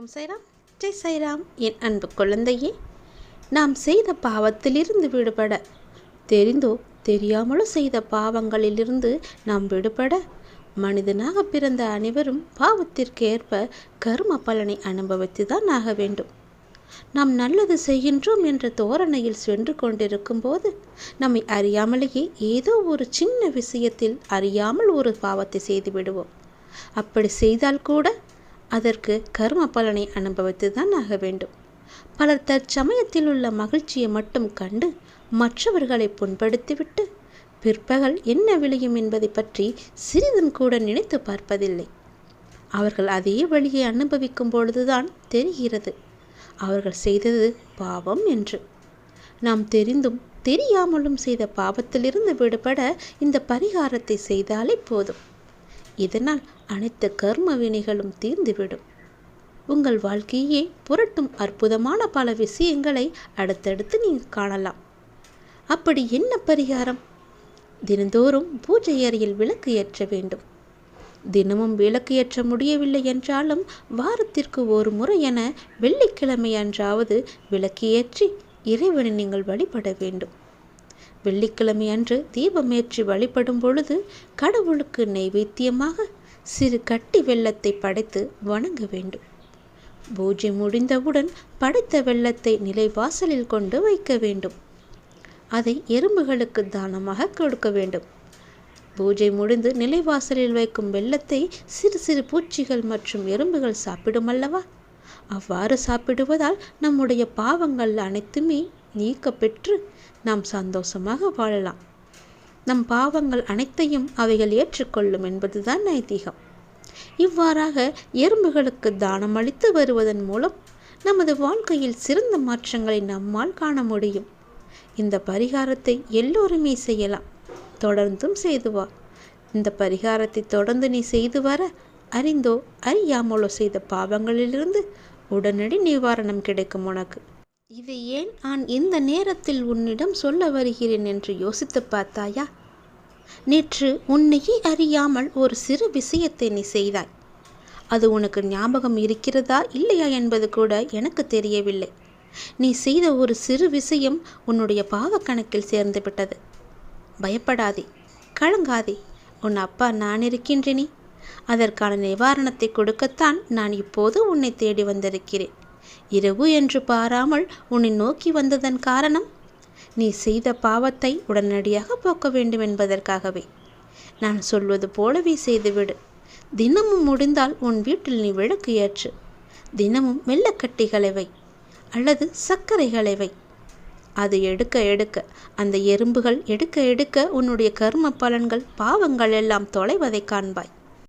ஓம் சைராம். ஜெய் சைராம். என் அன்பு குழந்தையே நாம் செய்த பாவத்திலிருந்து விடுபட. தெரிந்தோ தெரியாமலோ செய்த பாவங்களிலிருந்து நாம் விடுபட. மனிதனாக பிறந்த அனைவரும் பாவத்திற்கு ஏற்ப கர்ம பலனை அனுபவித்து தான் ஆக வேண்டும். நாம் நல்லது செய்கின்றோம் என்ற தோரணையில் சென்று கொண்டிருக்கும் போது நம்மை அறியாமலேயே ஏதோ ஒரு சின்ன விஷயத்தில் அறியாமல் ஒரு பாவத்தை செய்து விடுவோம். அப்படி செய்தால் கூட அதற்கு கர்ம பலனை அனுபவித்து தான் ஆக வேண்டும். பலர் தற்சமயத்தில் உள்ள மகிழ்ச்சியை மட்டும் கண்டு மற்றவர்களை புண்படுத்திவிட்டு பிற்பகல் என்ன விளையும் என்பதை பற்றி சிறிதும் கூட நினைத்து பார்ப்பதில்லை. அவர்கள் அதே வழியை அனுபவிக்கும் பொழுதுதான் தெரிகிறது. அவர்கள் செய்தது பாவம் என்று. நாம் தெரிந்தும் தெரியாமலும் செய்த பாவத்திலிருந்து விடுபட இந்த பரிகாரத்தை செய்தாலே போதும். இதனால் அனைத்து கர்ம வினைகளும் தீர்ந்துவிடும். உங்கள் வாழ்க்கையே புரட்டும் அற்புதமான பல விஷயங்களை அடுத்தடுத்து நீங்கள் காணலாம். அப்படி என்ன பரிகாரம்? தினந்தோறும் பூஜை அறையில் விளக்கு ஏற்ற வேண்டும். தினமும் விளக்கு ஏற்ற முடியவில்லை என்றாலும் வாரத்திற்கு ஒரு முறை என வெள்ளிக்கிழமை அன்றாவது விளக்கு ஏற்றி இறைவனை நீங்கள் வழிபட வேண்டும். வெள்ளிக்கிழமை அன்று தீபமேற்றி வழிபடும் பொழுது கடவுளுக்கு நைவேத்தியமாக சிறு கட்டி வெள்ளத்தை படைத்து வணங்க வேண்டும். பூஜை முடிந்தவுடன் படைத்த வெள்ளத்தை நிலைவாசலில் கொண்டு வைக்க வேண்டும். அதை எறும்புகளுக்கு தானமாக கொடுக்க வேண்டும். பூஜை முடிந்து நிலைவாசலில் வைக்கும் வெள்ளத்தை சிறு சிறு பூச்சிகள் மற்றும் எறும்புகள் சாப்பிடும் அல்லவா? அவ்வாறு சாப்பிடுவதால் நம்முடைய பாவங்கள் அனைத்துமே நீக்க பெற்று நாம் சந்தோஷமாக வாழலாம். நம் பாவங்கள் அனைத்தையும் அவைகள் ஏற்றுக்கொள்ளும் என்பதுதான் ஐதீகம். இவ்வாறாக எறும்புகளுக்கு தானம் அளித்து வருவதன் மூலம் நமது வாழ்க்கையில் சிறந்த மாற்றங்களை நம்மால் காண முடியும். இந்த பரிகாரத்தை எல்லோருமே செய்யலாம். தொடர்ந்தும் செய்து வா. இந்த பரிகாரத்தை தொடர்ந்து நீ செய்து வர அறிந்தோ அறியாமலோ செய்த பாவங்களிலிருந்து உடனடி நிவாரணம் கிடைக்கும் உனக்கு. இதை ஏன் நான் இந்த நேரத்தில் உன்னிடம் சொல்ல வருகிறேன் என்று யோசித்து பார்த்தாயா? நேற்று உன்னையே அறியாமல் ஒரு சிறு விஷயத்தை நீ செய்தாய். அது உனக்கு ஞாபகம் இருக்கிறதா இல்லையா என்பது கூட எனக்கு தெரியவில்லை. நீ செய்த ஒரு சிறு விஷயம் உன்னுடைய பாவக்கணக்கில் சேர்ந்து விட்டது. பயப்படாதே கலங்காதே. உன் அப்பா நான் இருக்கின்றேனே. அதற்கான நிவாரணத்தை கொடுக்கத்தான் நான் இப்போது உன்னை தேடி வந்திருக்கிறேன். இரவு என்று பாராமல் உன்னை நோக்கி வந்ததன் காரணம் நீ செய்த பாவத்தை உடனடியாக போக்க வேண்டும் என்பதற்காகவே. நான் சொல்வது போலவே செய்துவிடு. தினமும் முடிந்தால் உன் வீட்டில் நீ விளக்கு ஏற்று தினமும் மெல்லக்கட்டிகளை வை அல்லது சர்க்கரைகளை வை. அது எடுக்க எடுக்க அந்த எறும்புகள் எடுக்க எடுக்க உன்னுடைய கர்ம பலன்கள் பாவங்கள் எல்லாம் தொலைவதை காண்பாய்.